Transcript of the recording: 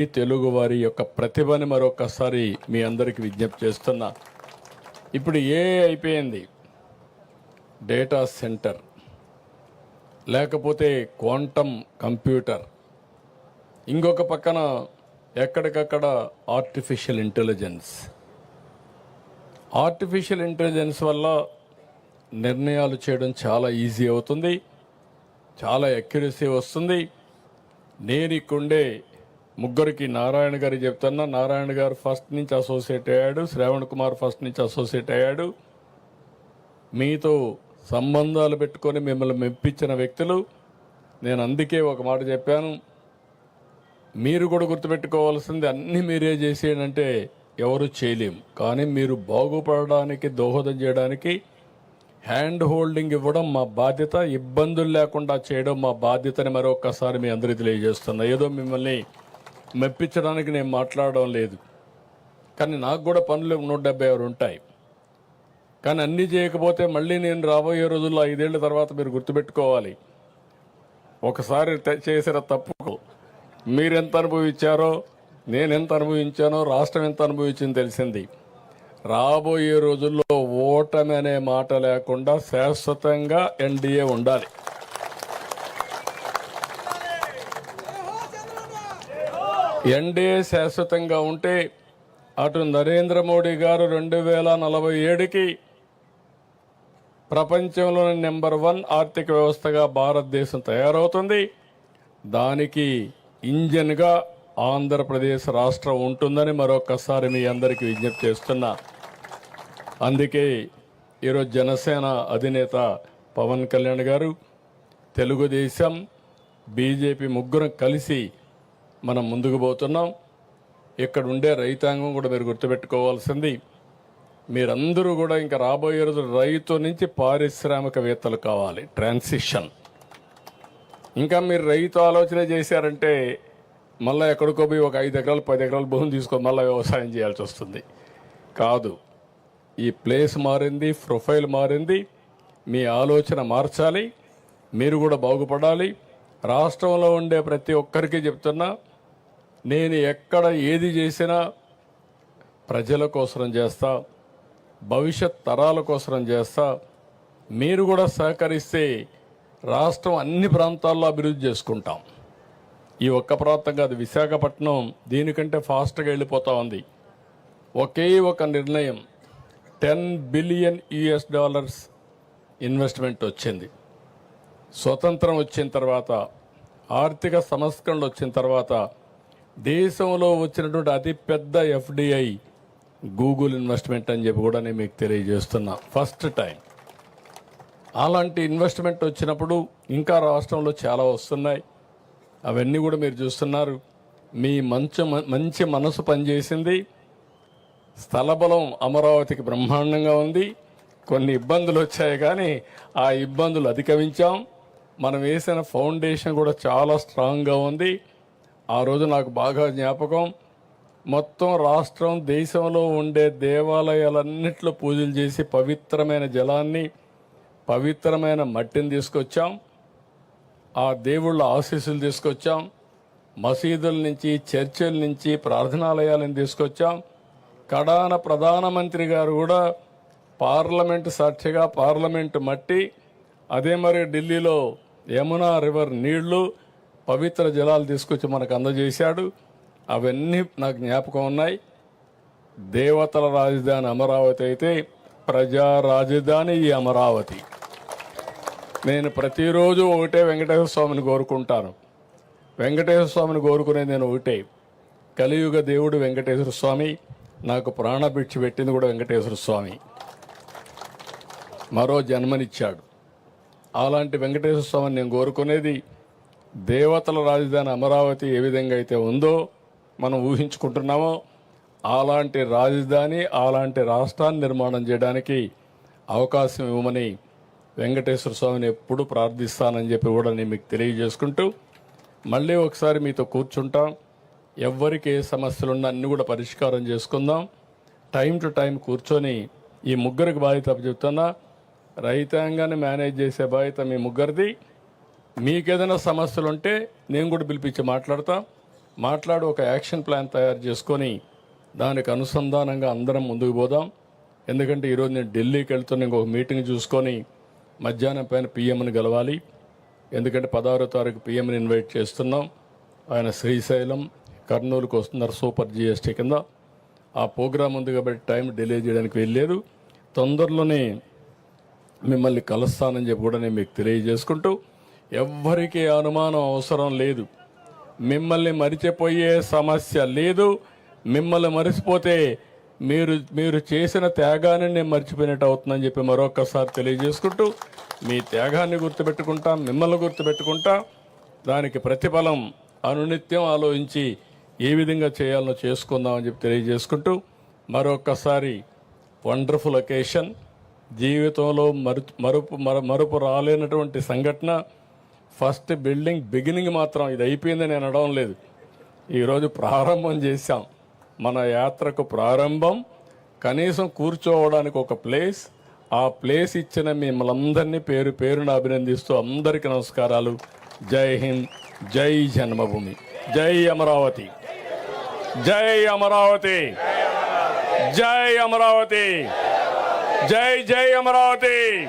ఈ తెలుగు వారి యొక్క ప్రతిభని మరొకసారి మీ అందరికి విజ్ఞప్తి చేస్తున్నా. ఇప్పుడు ఏ అయిపోయింది? డేటా సెంటర్ లేకపోతే క్వాంటమ్ కంప్యూటర్ ఇంకొక పక్కన ఎక్కడికక్కడ ఆర్టిఫిషియల్ ఇంటెలిజెన్స్ ఆర్టిఫిషియల్ ఇంటెలిజెన్స్ వల్ల నిర్ణయాలు చేయడం చాలా ఈజీ అవుతుంది. చాలా ఎక్యురసీ వస్తుంది. నేను ఇక్కడుండే ముగ్గురికి నారాయణ గారు చెప్తున్నా. నారాయణ గారు ఫస్ట్ నుంచి అసోసియేట్ అయ్యాడు. శ్రావణ్ కుమార్ ఫస్ట్ నుంచి అసోసియేట్ అయ్యాడు. మీతో సంబంధాలు పెట్టుకొని మిమ్మల్ని మెప్పించిన వ్యక్తులు. నేను అందుకే ఒక మాట చెప్పాను. మీరు కూడా గుర్తుపెట్టుకోవాల్సింది అన్ని మీరే చేసేయంటే ఎవరు చేయలేం. కానీ మీరు బాగుపడడానికి దోహదం చేయడానికి హ్యాండ్ హోల్డింగ్ ఇవ్వడం మా బాధ్యత. ఇబ్బందులు లేకుండా చేయడం మా బాధ్యతని మరొకసారి మీ అందరికీ తెలియజేస్తున్నా. ఏదో మిమ్మల్ని మెప్పించడానికి నేను మాట్లాడడం లేదు. కానీ నాకు కూడా పనులు నూట డెబ్బై ఆరు ఉంటాయి. కానీ అన్నీ చేయకపోతే మళ్ళీ నేను రాబోయే రోజుల్లో ఐదేళ్ళ తర్వాత మీరు గుర్తుపెట్టుకోవాలి. ఒకసారి చేసిన తప్పుకు మీరెంత అనుభవించారో నేను ఎంత అనుభవించానో రాష్ట్రం ఎంత అనుభవించింది తెలిసింది. రాబోయే రోజుల్లో ఓటమి అనే మాట లేకుండా శాశ్వతంగా ఎన్డీఏ ఉండాలి. ఎన్డీఏ శాశ్వతంగా ఉంటే అటు నరేంద్ర మోడీ గారు రెండు వేల నలభై ఏడుకి ప్రపంచంలోని నెంబర్ వన్ ఆర్థిక వ్యవస్థగా భారతదేశం తయారవుతుంది. దానికి ఇంజన్గా ఆంధ్రప్రదేశ్ రాష్ట్రం ఉంటుందని మరొకసారి మీ అందరికీ విజ్ఞప్తి చేస్తున్నా. అందుకే ఈరోజు జనసేన అధినేత పవన్ కళ్యాణ్ గారు తెలుగుదేశం బీజేపీ ముగ్గురం కలిసి మనం ముందుకు పోతున్నాం. ఇక్కడ ఉండే రైతాంగం కూడా మీరు గుర్తుపెట్టుకోవాల్సింది మీరందరూ కూడా ఇంకా రాబోయే రోజు రైతు నుంచి పారిశ్రామికవేత్తలు కావాలి. ట్రాన్సిషన్ ఇంకా మీరు రైతు ఆలోచన చేశారంటే మళ్ళీ ఎక్కడికో పోయి ఒక ఐదు ఎకరాలు పది ఎకరాలు భూమి తీసుకొని మళ్ళీ వ్యవసాయం చేయాల్సి వస్తుంది. కాదు ఈ ప్లేస్ మారింది ప్రొఫైల్ మారింది మీ ఆలోచన మార్చాలి మీరు కూడా బాగుపడాలి. రాష్ట్రంలో ఉండే ప్రతి ఒక్కరికి చెప్తున్నా నేను ఎక్కడ ఏది చేసినా ప్రజల కోసం చేస్తా భవిష్యత్ తరాల కోసం చేస్తా. మీరు కూడా సహకరిస్తే రాష్ట్రం అన్ని ప్రాంతాల్లో అభివృద్ధి చేసుకుంటాం. ఈ ఒక్క ప్రాంతం కాదు విశాఖపట్నం దీనికంటే ఫాస్ట్గా వెళ్ళిపోతా ఉంది. ఒకే ఒక నిర్ణయం ten billion US dollars investment వచ్చింది. స్వతంత్రం వచ్చిన తర్వాత ఆర్థిక సంస్కరణలు వచ్చిన తర్వాత దేశంలో వచ్చినటువంటి అతిపెద్ద ఎఫ్డిఐ గూగుల్ ఇన్వెస్ట్మెంట్ అని చెప్పి కూడా నేను మీకు తెలియజేస్తున్నా. First time. అలాంటి ఇన్వెస్ట్మెంట్ వచ్చినప్పుడు ఇంకా రాష్ట్రంలో చాలా వస్తున్నాయి. అవన్నీ కూడా మీరు చూస్తున్నారు. మీ మంచి మంచి మనసు పనిచేసింది. స్థలబలం అమరావతికి బ్రహ్మాండంగా ఉంది. కొన్ని ఇబ్బందులు వచ్చాయి కానీ ఆ ఇబ్బందులు అధిగమించాం. మనం వేసిన ఫౌండేషన్ కూడా చాలా స్ట్రాంగ్గా ఉంది. ఆ రోజు నాకు బాగా జ్ఞాపకం. మొత్తం రాష్ట్రం దేశంలో ఉండే దేవాలయాలన్నింటిలో పూజలు చేసి పవిత్రమైన జలాన్ని పవిత్రమైన మట్టిని తీసుకొచ్చాం. ఆ దేవుళ్ళ ఆశీస్సులు తీసుకొచ్చాం. మసీదుల నుంచి చర్చిల నుంచి ప్రార్థనాలయాలను తీసుకొచ్చాం. కడాన ప్రధానమంత్రి గారు కూడా పార్లమెంటు సాక్షిగా పార్లమెంటు మట్టి అదే మరి ఢిల్లీలో యమునా రివర్ నీళ్ళు పవిత్ర జలాలు తీసుకొచ్చి మనకు అందజేశాడు. అవన్నీ నాకు జ్ఞాపకం ఉన్నాయి. దేవతల రాజధాని అమరావతి అయితే ప్రజా రాజధాని ఈ అమరావతి. నేను ప్రతిరోజు ఒకటే వెంకటేశ్వర స్వామిని కోరుకుంటాను. వెంకటేశ్వర స్వామిని కోరుకునేది నేను ఒకటే. కలియుగ దేవుడు వెంకటేశ్వర స్వామి నాకు ప్రాణభిక్ష పెట్టింది కూడా వెంకటేశ్వర స్వామి. మరో జన్మనిచ్చాడు. అలాంటి వెంకటేశ్వర స్వామిని నేను కోరుకునేది దేవతల రాజధాని అమరావతి ఏ విధంగా అయితే ఉందో మనం ఊహించుకుంటున్నామో అలాంటి రాజధాని అలాంటి రాష్ట్రాన్ని నిర్మాణం చేయడానికి అవకాశం ఇవ్వమని వెంకటేశ్వర స్వామిని ఎప్పుడు ప్రార్థిస్తానని చెప్పి కూడా నేను మీకు తెలియజేసుకుంటూ మళ్ళీ ఒకసారి మీతో కూర్చుంటాం. ఎవ్వరికి ఏ సమస్యలున్నా అన్నీ కూడా పరిష్కారం చేసుకుందాం. టైం టు టైం కూర్చొని ఈ ముగ్గురికి బాధ్యత చెప్తున్నా రైతాంగాన్ని మేనేజ్ చేసే బాధ్యత మీ ముగ్గురిది. మీకేదైనా సమస్యలు ఉంటే నేను కూడా పిలిపించి మాట్లాడతా. మాట్లాడి ఒక యాక్షన్ ప్లాన్ తయారు చేసుకొని దానికి అనుసంధానంగా అందరం ముందుకు పోదాం. ఎందుకంటే ఈరోజు నేను ఢిల్లీకి వెళ్తున్న ఇంకొక మీటింగ్ చూసుకొని మధ్యాహ్నం పైన పిఎంని గెలవాలి. ఎందుకంటే పదహారో తారీఖు పిఎంని ఇన్వైట్ చేస్తున్నాం. ఆయన శ్రీశైలం కర్నూలుకు వస్తున్నారు సూపర్ జిఎస్టీ కింద. ఆ ప్రోగ్రాం ఉంది కాబట్టి టైం డిలే చేయడానికి వెళ్ళలేదు. తొందరలోనే మిమ్మల్ని కలుస్తానని చెప్పి కూడా నేను మీకు తెలియజేసుకుంటూ ఎవ్వరికీ అనుమానం అవసరం లేదు. మిమ్మల్ని మరిచిపోయే సమస్య లేదు. మిమ్మల్ని మరిచిపోతే మీరు మీరు చేసిన త్యాగాన్ని నేను మర్చిపోయినట్టు అవుతుందని చెప్పి మరొకసారి తెలియజేసుకుంటూ మీ త్యాగాన్ని గుర్తుపెట్టుకుంటా మిమ్మల్ని గుర్తుపెట్టుకుంటా దానికి ప్రతిఫలం అనునిత్యం ఆలోచించి ఏ విధంగా చేయాలో చేసుకుందామని చెప్పి తెలియజేసుకుంటూ మరొకసారి వండర్ఫుల్ ఒకేషన్ జీవితంలో మరు మరుపు మర- మరుపు రాలేనటువంటి సంఘటన ఫస్ట్ బిల్డింగ్ బిగినింగ్ మాత్రం ఇది అయిపోయింది నేను అనడం లేదు. ఈరోజు ప్రారంభం చేశాం. మన యాత్రకు ప్రారంభం. కనీసం కూర్చోవడానికి ఒక ప్లేస్. ఆ ప్లేస్ ఇచ్చిన మిమ్మల్ని పేరు పేరును అభినందిస్తూ అందరికీ నమస్కారాలు. జై హింద్ జై జన్మభూమి. జై అమరావతి. జై అమరావతి. జై అమరావతి. జై జై అమరావతి.